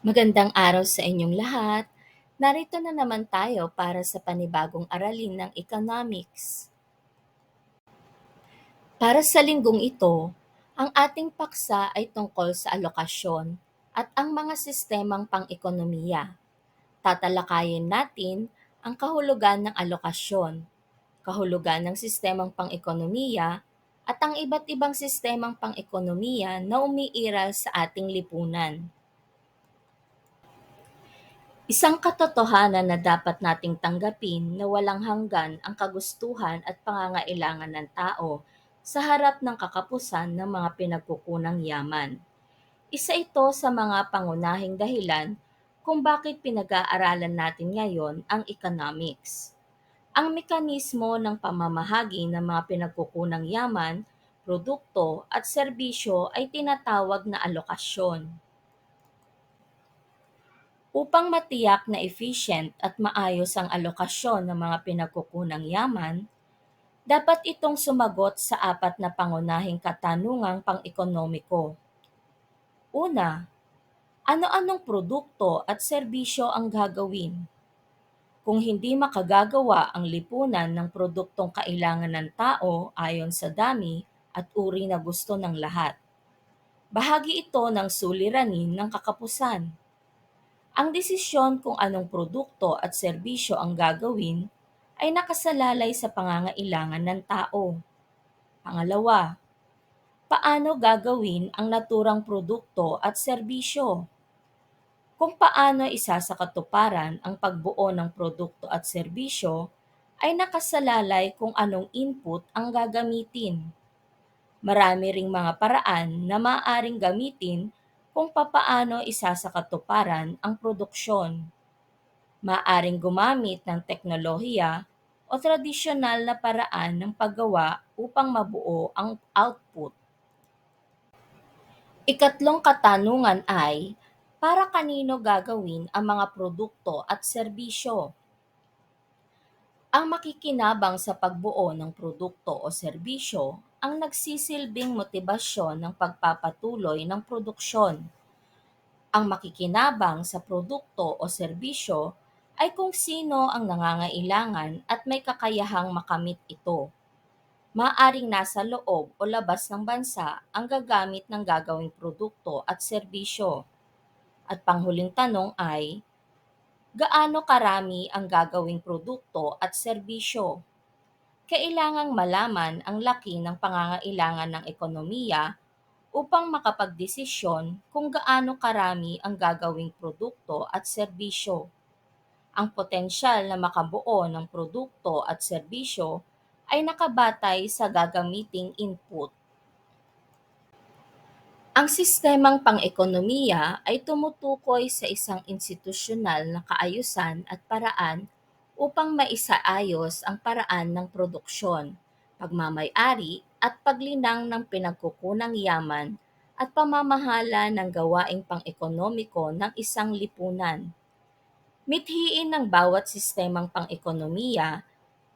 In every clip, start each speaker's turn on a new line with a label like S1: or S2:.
S1: Magandang araw sa inyong lahat. Narito na naman tayo para sa panibagong aralin ng economics. Para sa linggong ito, ang ating paksa ay tungkol sa alokasyon at ang mga sistemang pang-ekonomiya. Tatalakayin natin ang kahulugan ng alokasyon, kahulugan ng sistemang pang-ekonomiya, at ang iba't ibang sistemang pang-ekonomiya na umiiral sa ating lipunan. Isang katotohanan na dapat nating tanggapin na walang hanggan ang kagustuhan at pangangailangan ng tao sa harap ng kakapusan ng mga pinagkukunang yaman. Isa ito sa mga pangunahing dahilan kung bakit pinag-aaralan natin ngayon ang economics. Ang mekanismo ng pamamahagi ng mga pinagkukunang yaman, produkto at serbisyo ay tinatawag na alokasyon. Upang matiyak na efficient at maayos ang alokasyon ng mga pinagkukunang yaman, dapat itong sumagot sa apat na pangunahing katanungang pang-ekonomiko. Una, ano-anong produkto at serbisyo ang gagawin? Kung hindi makagagawa ang lipunan ng produktong kailangan ng tao ayon sa dami at uri na gusto ng lahat, bahagi ito ng suliranin ng kakapusan. Ang desisyon kung anong produkto at serbisyo ang gagawin ay nakasalalay sa pangangailangan ng tao. Pangalawa, paano gagawin ang naturang produkto at serbisyo? Kung paano isa sa katuparan ang pagbuo ng produkto at serbisyo ay nakasalalay kung anong input ang gagamitin. Marami ring mga paraan na maaaring gamitin kung papaano isasakatuparan ang produksyon. Maaring gumamit ng teknolohiya o tradisyonal na paraan ng paggawa upang mabuo ang output. Ikatlong katanungan ay, para kanino gagawin ang mga produkto at serbisyo? Ang makikinabang sa pagbuo ng produkto o serbisyo ang nagsisilbing motibasyon ng pagpapatuloy ng produksyon. Ang makikinabang sa produkto o serbisyo ay kung sino ang nangangailangan at may kakayahang makamit ito. Maaring nasa loob o labas ng bansa ang gagamit ng gagawing produkto at serbisyo. At panghuling tanong ay, gaano karami ang gagawing produkto at serbisyo? Kailangang malaman ang laki ng pangangailangan ng ekonomiya upang makapagdesisyon kung gaano karami ang gagawing produkto at serbisyo. Ang potensyal na makabuo ng produkto at serbisyo ay nakabatay sa gagamiting input. Ang sistemang pang-ekonomiya ay tumutukoy sa isang institusyonal na kaayusan at paraan upang maisaayos ang paraan ng produksyon, pagmamay-ari at paglinang ng pinagkukunang yaman at pamamahala ng gawaing pang-ekonomiko ng isang lipunan. Mithiin ng bawat sistemang pang-ekonomiya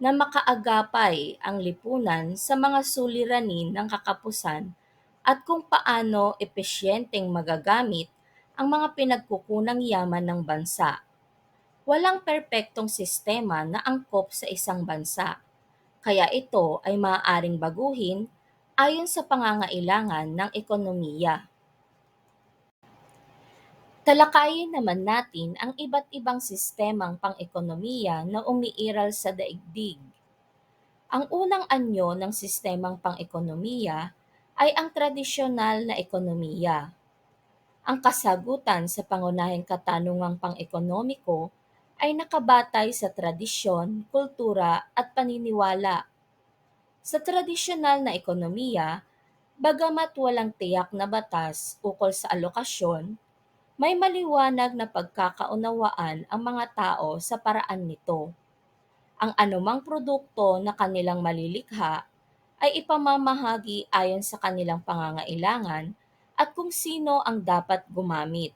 S1: na makaagapay ang lipunan sa mga suliranin ng kakapusan at kung paano epesyenteng magagamit ang mga pinagkukunang yaman ng bansa Walang perpektong sistema na angkop sa isang bansa, kaya ito ay maaaring baguhin ayon sa pangangailangan ng ekonomiya. Talakayin naman natin ang iba't ibang sistemang pang-ekonomiya na umiiral sa daigdig. Ang unang anyo ng sistemang pang-ekonomiya ay ang tradisyonal na ekonomiya. Ang kasagutan sa pangunahing katanungang pang-ekonomiko ay nakabatay sa tradisyon, kultura at paniniwala. Sa tradisyonal na ekonomiya, bagamat walang tiyak na batas ukol sa alokasyon, may maliwanag na pagkakaunawaan ang mga tao sa paraan nito. Ang anumang produkto na kanilang malilikha ay ipamamahagi ayon sa kanilang pangangailangan at kung sino ang dapat gumamit.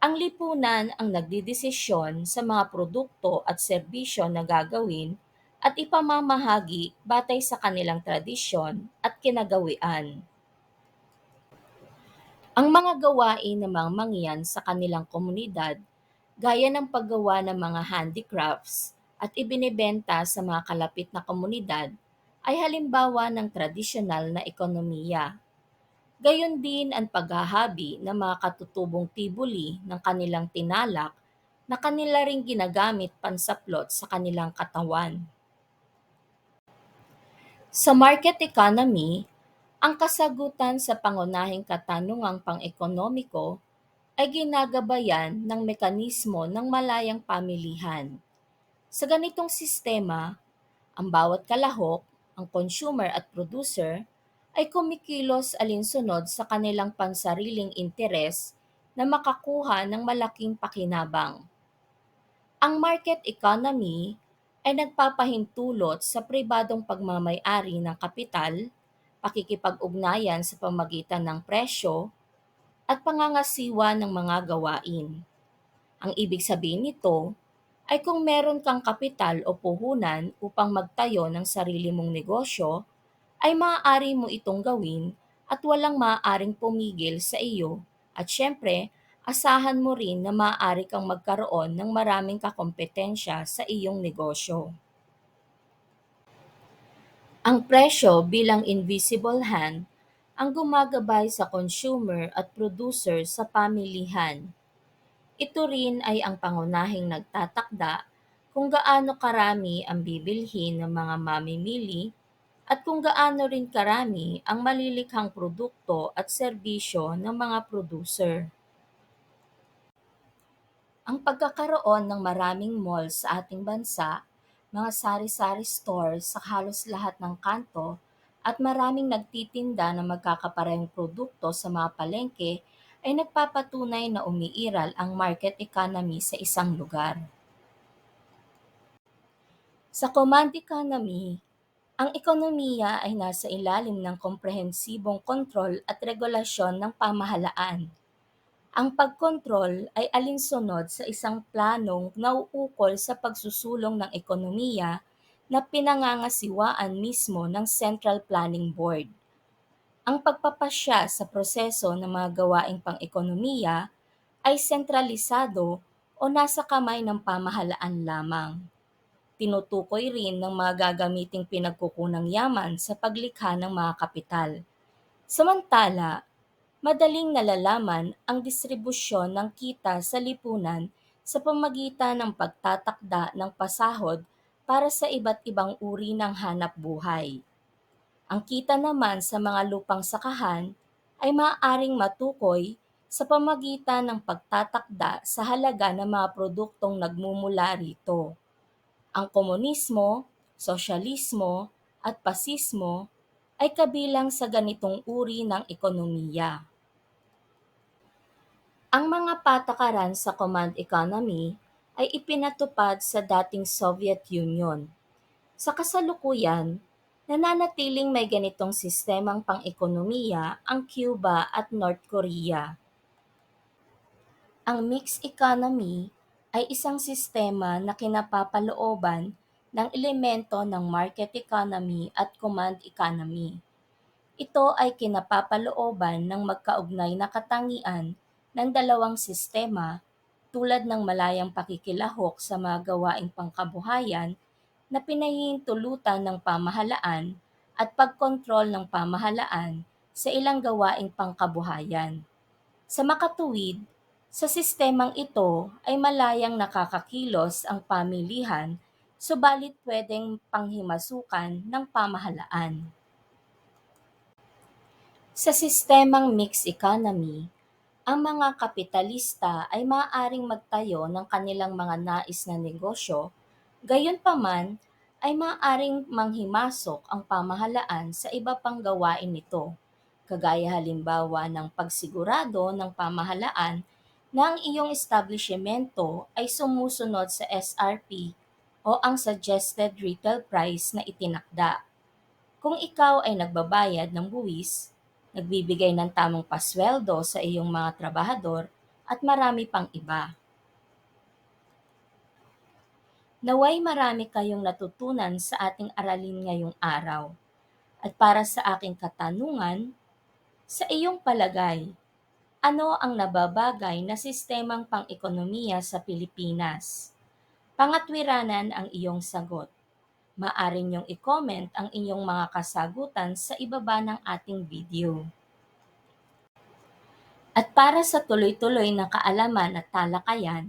S1: Ang lipunan ang nagdidesisyon sa mga produkto at serbisyo na gagawin at ipamamahagi batay sa kanilang tradisyon at kinagawian. Ang mga gawain ng mga mangyan sa kanilang komunidad, gaya ng paggawa ng mga handicrafts at ibinebenta sa mga kalapit na komunidad, ay halimbawa ng tradisyonal na ekonomiya. Gayon din ang paghahabi ng mga katutubong tibuli ng kanilang tinalak na kanila ring ginagamit pansaplot sa kanilang katawan. Sa market economy, ang kasagutan sa pangunahing katanungang pang-ekonomiko ay ginagabayan ng mekanismo ng malayang pamilihan. Sa ganitong sistema, ang bawat kalahok, ang consumer at producer, ay kumikilos alinsunod sa kanilang pansariling interes na makakuha ng malaking pakinabang. Ang market economy ay nagpapahintulot sa pribadong pagmamay-ari ng kapital, pakikipag-ugnayan sa pamagitan ng presyo, at pangangasiwa ng mga gawain. Ang ibig sabihin nito ay kung meron kang kapital o puhunan upang magtayo ng sarili mong negosyo, ay maaari mo itong gawin at walang maaaring pumigil sa iyo. At syempre, asahan mo rin na maaari kang magkaroon ng maraming kakompetensya sa iyong negosyo. Ang presyo bilang invisible hand ang gumagabay sa consumer at producer sa pamilihan. Ito rin ay ang pangunahing nagtatakda kung gaano karami ang bibilhin ng mga mamimili at kung gaano rin karami ang malilikhang produkto at serbisyo ng mga producer. Ang pagkakaroon ng maraming malls sa ating bansa, mga sari-sari stores sa halos lahat ng kanto, at maraming nagtitinda ng magkakaparehong produkto sa mga palengke ay nagpapatunay na umiiral ang market economy sa isang lugar. Sa command economy, ang ekonomiya ay nasa ilalim ng komprehensibong kontrol at regulasyon ng pamahalaan. Ang pagkontrol ay alinsunod sa isang planong nauukol sa pagsusulong ng ekonomiya na pinangangasiwaan mismo ng Central Planning Board. Ang pagpapasya sa proseso ng mga gawaing pang-ekonomiya ay sentralisado o nasa kamay ng pamahalaan lamang. Tinutukoy rin ng mga gagamiting pinagkukunang yaman sa paglikha ng mga kapital. Samantala, madaling nalalaman ang distribusyon ng kita sa lipunan sa pamagitan ng pagtatakda ng pasahod para sa iba't ibang uri ng hanap buhay. Ang kita naman sa mga lupang sakahan ay maaaring matukoy sa pamagitan ng pagtatakda sa halaga ng mga produktong nagmumula rito. Ang komunismo, sosyalismo, at pasismo ay kabilang sa ganitong uri ng ekonomiya. Ang mga patakaran sa command economy ay ipinatupad sa dating Soviet Union. Sa kasalukuyan, nananatiling may ganitong sistemang pang-ekonomiya ang Cuba at North Korea. Ang mixed economy ay isang sistema na kinapapalooban ng elemento ng market economy at command economy. Ito ay kinapapalooban ng magkaugnay na katangian ng dalawang sistema tulad ng malayang pakikilahok sa mga gawaing pangkabuhayan na pinahihintulutan ng pamahalaan at pagkontrol ng pamahalaan sa ilang gawaing pangkabuhayan. Sa makatuwid, sa sistemang ito ay malayang nakakakilos ang pamilihan subalit pwedeng panghimasukan ng pamahalaan. Sa sistemang mixed economy, ang mga kapitalista ay maaaring magtayo ng kanilang mga nais na negosyo, gayunpaman ay maaaring manghimasok ang pamahalaan sa iba pang gawain nito, kagaya halimbawa ng pagsigurado ng pamahalaan ang iyong establishmento ay sumusunod sa SRP o ang suggested retail price na itinakda. Kung ikaw ay nagbabayad ng buwis, nagbibigay ng tamang pasweldo sa iyong mga trabahador, at marami pang iba. Naway marami kayong natutunan sa ating aralin ngayong araw. At para sa aking katanungan, sa iyong palagay, Ano ang nababagay na sistemang pang-ekonomiya sa Pilipinas? Pangatwiranan ang iyong sagot. Maaari niyong i-comment ang inyong mga kasagutan sa ibaba ng ating video. At para sa tuloy-tuloy na kaalaman at talakayan,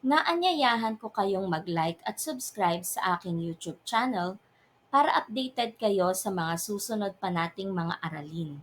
S1: naanyayahan ko kayong mag-like at subscribe sa aking YouTube channel para updated kayo sa mga susunod pa nating mga aralin.